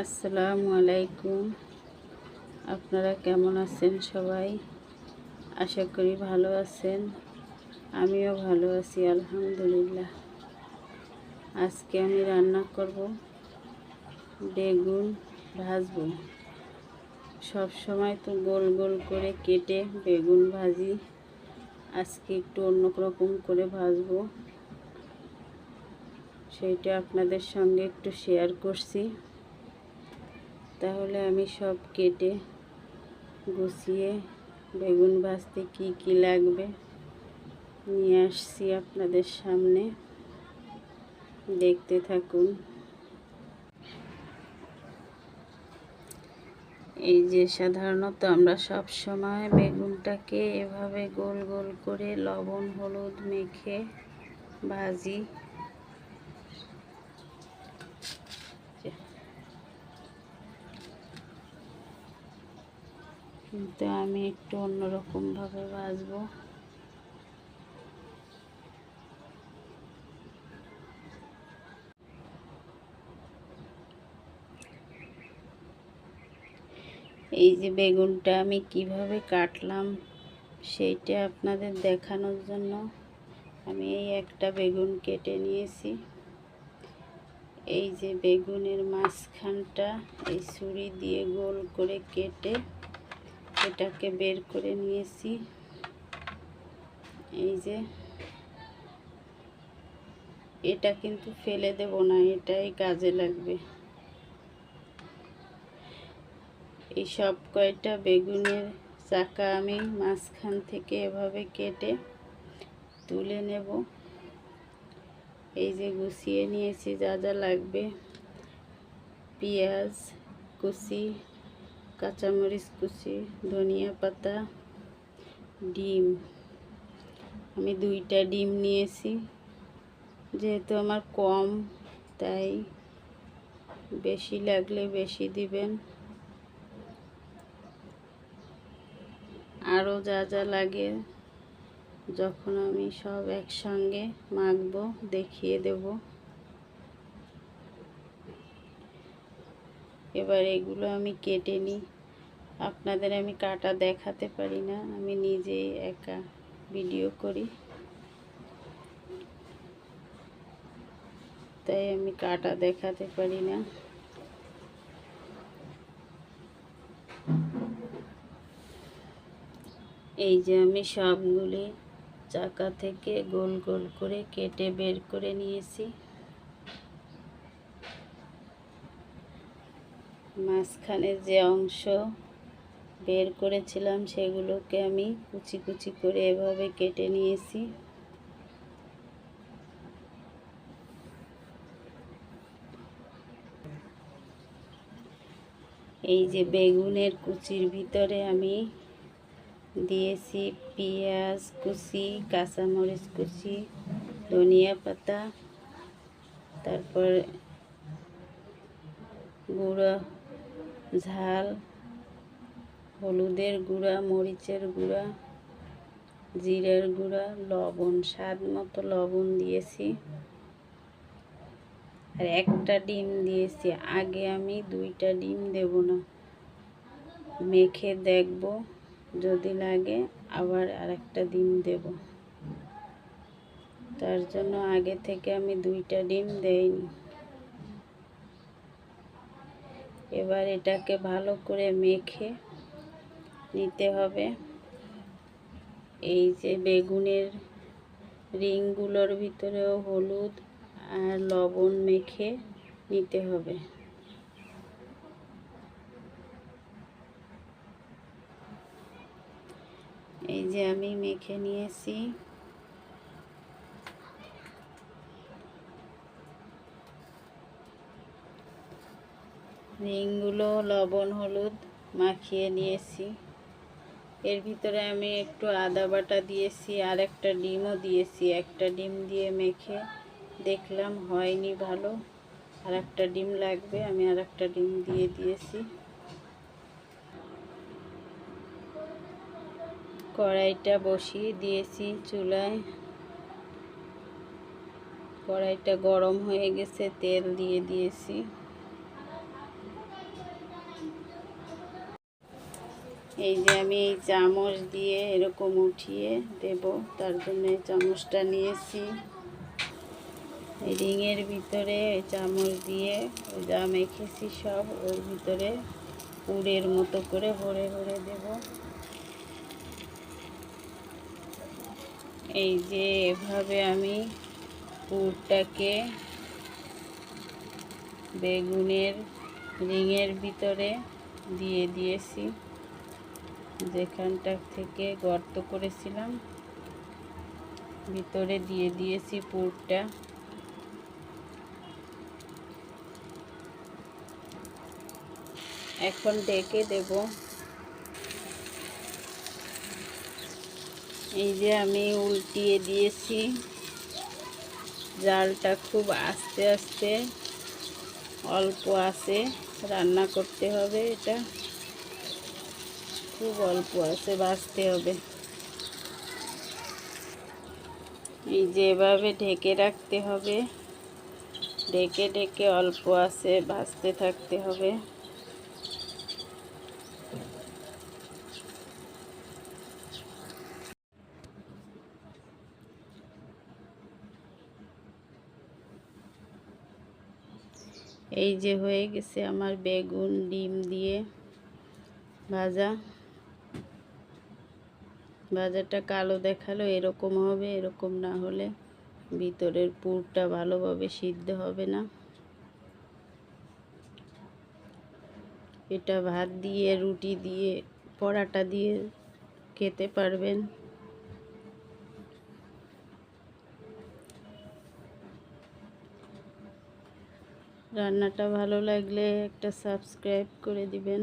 আসসালামু আলাইকুম। আপনারা কেমন আছেন সবাই? আশা করি ভালো আছেন। আমিও ভালো আছি, আলহামদুলিল্লাহ। আজকে আমি রান্না করব বেগুন ভাজবো। সব সময় তো গোল গোল করে কেটে বেগুন ভাজি। আজকে একটু অন্য রকম করে ভাজবো। সেইটা আপনাদের সঙ্গে একটু শেয়ার করছি। তাহলে আমি সব কেটে গুছিয়ে বেগুন ভাজতে কি কি লাগবে নিয়ে আসছি আপনাদের সামনে। দেখতে থাকুন। এই যে সাধারণত আমরা সব সময় বেগুনটাকে এভাবে গোল গোল করে লবণ, হলুদ মেখে ভাজি। কিন্তু আমি একটু অন্যরকমভাবে ভাজবো এই যে বেগুনটা আমি কীভাবে কাটলাম, সেইটা আপনাদের দেখানোর জন্য আমি এই একটা বেগুন কেটে নিয়েছি। এই যে বেগুনের মাঝখানটা এই ছুরি দিয়ে গোল করে কেটে এটাকে বের করে নিয়েছি। এই যে, এটা কিন্তু ফেলে দেব না, এটাই কাজে লাগবে। এই সব কয়টা বেগুনের চাকা আমি মাঝখান থেকে এভাবে কেটে তুলে নেব। এই যে গুছিয়ে নিয়েছি, যা যা লাগবে। পেঁয়াজ কুচি কাঁচামরিচ কুচি, ধনিয়া পাতা, ডিম। আমি দুইটা ডিম নিয়েছি। যেহেতু আমার কম, তাই বেশি লাগলে বেশি দিবেন। আরও যা যা লাগে যখন আমি সব একসঙ্গে মাখবো, দেখিয়ে দেব। এবার এগুলো আমি কেটে নিই। আপনাদের আমি কাটা দেখাতে পারি না, আমি নিজেই একা ভিডিও করি। তাই আমি কাটা দেখাতে পারি না। এই যে আমি সবগুলি চাকা থেকে গোল গোল করে কেটে বের করে নিয়েছি। মাঝখানে যে অংশ বের করেছিলাম, সেগুলোকে আমি কুচি কুচি করে এভাবে কেটে নিয়েছি। এই যে বেগুনের কুচির ভিতরে আমি দিয়েছি পেঁয়াজ কুচি, কাঁচামরিচ কুচি, ধনিয়া পাতা, তারপর গুঁড়ো ঝাল, হলুদের গুঁড়া, মরিচের গুঁড়া, জিরের গুঁড়া, লবণ, স্বাদ মতো লবণ দিয়েছি। আর একটা ডিম দিয়েছি। আগে আমি দুইটা ডিম দেব না। মেখে দেখব, যদি লাগে আবার আরেকটা ডিম দেব। তার জন্য আগে থেকে আমি দুইটা ডিম দেইনি। এবার এটাকে ভালো করে মেখে নিতে হবে। এই যে বেগুনের রিংগুলোর ভিতরেও হলুদ আর লবণ মেখে নিতে হবে। এই যে আমি মেখে নিয়েছি। রিংগুলো লবণ, হলুদ মাখিয়ে নিয়েছি। এর ভিতরে আমি একটু আদা বাটা দিয়েছি আর একটা ডিমও দিয়েছি। একটা ডিম দিয়ে মেখে দেখলাম হয়নি ভালো। আর একটা ডিম লাগবে, আমি আর একটা ডিম দিয়ে দিয়েছি। কড়াইটা বসিয়ে দিয়েছি চুলায়। কড়াইটা গরম হয়ে গেছে, তেল দিয়ে দিয়েছি। এই যে আমি এই চামচ দিয়ে এরকম উঠিয়ে দেব, তার জন্য এই চামচটা নিয়েছি। এই রিংয়ের ভিতরে চামচ দিয়ে যা মেখেছি সব, ওর ভিতরে পুরের মতো করে ভরে ভরে দেব। এই যে এভাবে আমি পুরটাকে বেগুনের রিংয়ের ভিতরে দিয়ে দিয়েছি। যেখানটা থেকে গর্ত করেছিলাম, ভিতরে দিয়ে দিয়েছি পুরটা। এখন ডেকে দেব। এই যে আমি উল্টিয়ে দিয়েছি। জালটা খুব আস্তে আস্তে অল্প আছে, রান্না করতে হবে এটা। খুব অল্প আছে, বাঁচতে হবে। এই যেভাবে ঢেকে রাখতে হবে, ঢেকে ঢেকে অল্প আছে ভাজতে থাকতে হবে। এই যে হয়ে গেছে আমার বেগুন, ডিম দিয়ে ভাজা। ভাজাটা কালো দেখাল, এরকম হবে, এরকম না হলে ভিতরের পুরটা ভালোভাবে সিদ্ধ হবে না। এটা ভাত দিয়ে, রুটি দিয়ে, পরাটা দিয়ে খেতে পারবেন। রান্নাটা ভালো লাগলে একটা সাবস্ক্রাইব করে দিবেন।